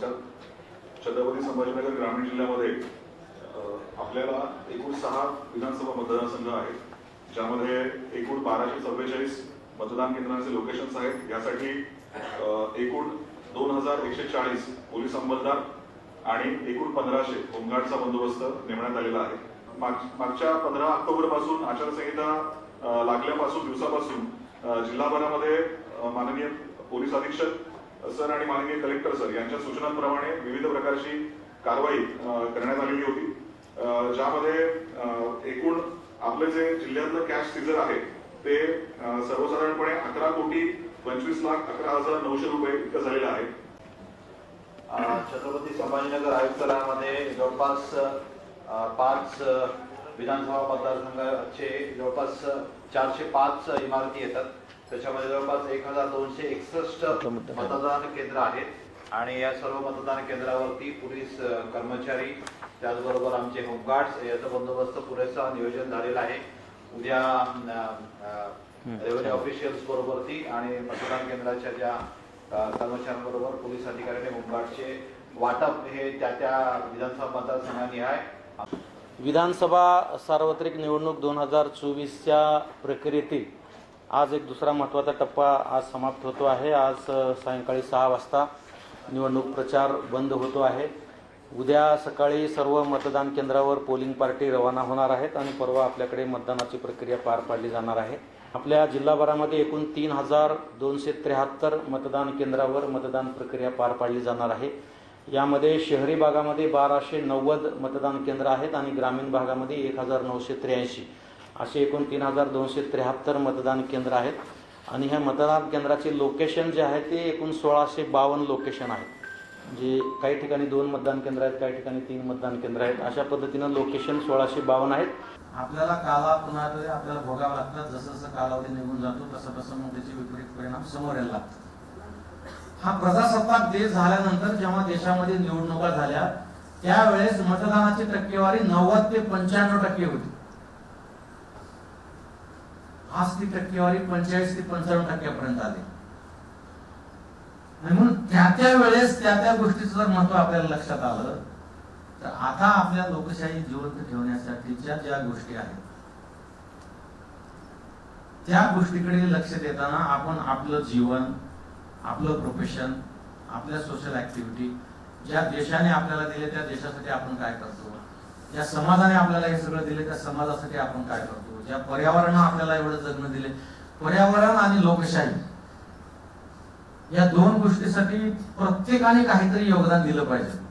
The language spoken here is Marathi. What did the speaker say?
नमस्कार. छत्रपती संभाजीनगर ग्रामीण जिल्ह्यामध्ये आपल्याला एकूण सहा विधानसभा मतदारसंघ आहेत ज्यामध्ये एकूण बाराशे चव्वेचाळीस मतदान केंद्रांचे लोकेशन्स आहेत. यासाठी एकूण दोन हजार एकशे चाळीस पोलीस अंमलदार आणि एकूण पंधराशे होमगार्डचा बंदोबस्त नेमण्यात आलेला आहे. माग- मागच्या पंधरा ऑक्टोबरपासून आचारसंहिता लागल्यापासून दिवसापासून जिल्हाभरामध्ये माननीय पोलीस अधीक्षक सर आणि माननीय कलेक्टर सर यांच्या सूचनांप्रमाणे विविध प्रकारची कारवाई करण्यात आलेली होती. ज्यामध्ये एकूण आपले जे जिल्ह्यातलं कॅश सीझर आहे ते सर्वसाधारणपणे अकरा कोटी पंचवीस लाख अकरा हजार नऊशे रुपये इतकं झालेलं आहे. छत्रपती संभाजीनगर आयुक्तालयामध्ये जवळपास पाच विधानसभा मतदारसंघाचे जवळपास चारशे पाच इमारती येतात. त्याच्यामध्ये जवळपास एक हजार दोनशे एकसष्ट मतदान. केंद्र आहेत. आणि या सर्व मतदान केंद्रावरती पोलीस कर्मचारी त्याचबरोबर आमचे होमगार्ड्स याचा बंदोबस्त पुरेसा नियोजन झालेला आहे. उद्या रेव्हन्यू ऑफिशियल्स बरोबरती आणि मतदान केंद्राच्या ज्या कर्मचाऱ्यांबरोबर पोलीस अधिकारी आणि होमगार्डचे वाटप हे त्या त्या विधानसभा मतदारसंघानी आहे. विधानसभा सार्वत्रिक निवडणूक दोन हजार चोवीसच्या प्रक्रियेतील आज एक दुसरा महत्त्वाचा टप्पा आज समाप्त होतो आहे. आज सायंकाळी सहा वाजता निवडणूक प्रचार बंद होतो आहे. उद्या सकाळी सर्व मतदान केंद्रावर पोलिंग पार्टी रवाना होणार आहेत आणि परवा आपल्याकडे मतदानाची प्रक्रिया पार पाडली जाणार आहे. आपल्या जिल्हाभरामध्ये एकूण तीन हजार दोनशे त्र्याहत्तर मतदान केंद्रावर मतदान प्रक्रिया पार पाडली जाणार आहे. यामध्ये शहरी भागामध्ये बाराशे नव्वद मतदान केंद्र आहेत आणि ग्रामीण भागामध्ये एक हजार नऊशे त्र्याऐंशी. असे एकूण तीन हजार दोनशे त्र्याहत्तर मतदान केंद्र आहेत. आणि ह्या मतदान केंद्राचे लोकेशन जे आहे ते एकूण सोळाशे बावन्न लोकेशन आहेत. जे काही ठिकाणी दोन मतदान केंद्र आहेत काही ठिकाणी तीन मतदान केंद्र आहेत. अशा पद्धतीनं लोकेशन सोळाशे बावन्न आहेत. आपल्याला काला पुन्हा तरी आपल्याला भोगावं लागतात जसं जसं कालावधी निघून जातो तसं तसं मग त्याचे विपरीत परिणाम समोर यायला लागतात. हा प्रजासत्ताक देश झाल्यानंतर जेव्हा देशामध्ये निवडणुका झाल्या त्यावेळेस मतदानाची टक्केवारी नव्वद ते पंच्याण्णव टक्के होती. आज ती टक्केवारी पंचेचाळीस ते पंचावन्न टक्क्यापर्यंत आली. म्हणून त्या त्या वेळेस त्या त्या गोष्टीचं जर महत्त्व आपल्याला लक्षात आलं तर आता आपल्या लोकशाही जिवंत ठेवण्यासाठीच्या ज्या गोष्टी आहेत त्या गोष्टीकडे लक्ष देताना आपण आपलं जीवन आपलं प्रोफेशन आपल्या सोशल ऍक्टिव्हिटी ज्या देशाने आपल्याला दिले त्या देशासाठी आपण काय करतो? ज्या समाजाने आपल्याला हे सगळं दिले त्या समाजासाठी आपण काय करतो? ज्या पर्यावरणानं आपल्याला एवढं जगणं दिले पर्यावरण आणि लोकशाही या दोन गोष्टीसाठी प्रत्येकाने काहीतरी योगदान दिलं पाहिजे.